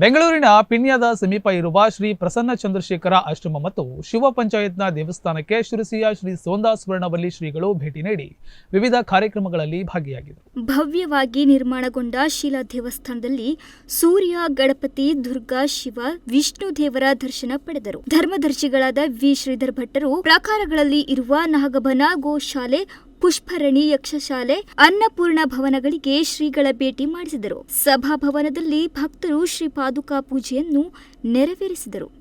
ಬೆಂಗಳೂರಿನ ಪಿಣ್ಯದ ಸಮೀಪ ಇರುವ ಶ್ರೀ ಪ್ರಸನ್ನ ಚಂದ್ರಶೇಖರ ಆಶ್ರಮ ಮತ್ತು ಶಿವ ಪಂಚಾಯತ್ನ ದೇವಸ್ಥಾನಕ್ಕೆ ಶಿರಸಿಯ ಶ್ರೀ ಸೋಂದಾ ಶ್ರೀಗಳು ಭೇಟಿ ನೀಡಿ ವಿವಿಧ ಕಾರ್ಯಕ್ರಮಗಳಲ್ಲಿ ಭಾಗಿಯಾಗಿದ್ದರು. ಭವ್ಯವಾಗಿ ನಿರ್ಮಾಣಗೊಂಡ ಶಿಲಾ ದೇವಸ್ಥಾನದಲ್ಲಿ ಸೂರ್ಯ, ಗಣಪತಿ, ದುರ್ಗಾ, ಶಿವ, ವಿಷ್ಣು ದೇವರ ದರ್ಶನ ಪಡೆದರು. ಧರ್ಮದರ್ಶಿಗಳಾದ ವಿ. ಶ್ರೀಧರ್ ಭಟ್ಟರು ಪ್ರಾಕಾರಗಳಲ್ಲಿ ಇರುವ ನಾಗಬನ ಗೋಶಾಲೆ ಪುಷ್ಪರಣಿ ಯಕ್ಷಶಾಲೆ ಅನ್ನಪೂರ್ಣ ಭವನಗಳಿಗೆ ಶ್ರೀಗಳ ಭೇಟಿ ಮಾಡಿಸಿದರು. ಸಭಾಭವನದಲ್ಲಿ ಭಕ್ತರು ಶ್ರೀ ಪಾದುಕಾ ಪೂಜೆಯನ್ನು ನೆರವೇರಿಸಿದರು.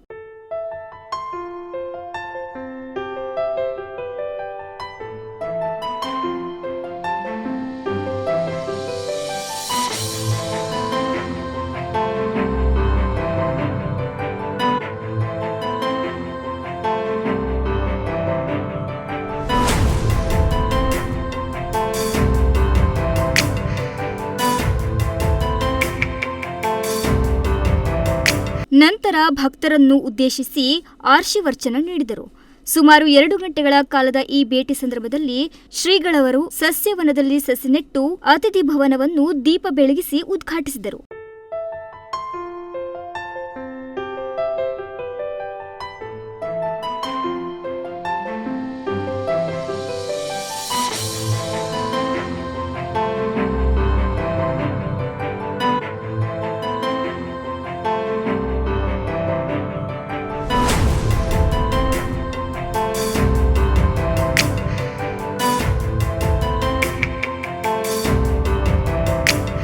ನಂತರ ಭಕ್ತರನ್ನು ಉದ್ದೇಶಿಸಿ ಆರ್ಶಿವರ್ಚನ ನೀಡಿದರು. ಸುಮಾರು ಎರಡು ಗಂಟೆಗಳ ಕಾಲದ ಈ ಭೇಟಿ ಸಂದರ್ಭದಲ್ಲಿ ಶ್ರೀಗಳವರು ಸಸ್ಯವನದಲ್ಲಿ ಸಸಿ ನೆಟ್ಟು ಅತಿಥಿ ಭವನವನ್ನು ದೀಪ ಬೆಳಗಿಸಿ ಉದ್ಘಾಟಿಸಿದರು.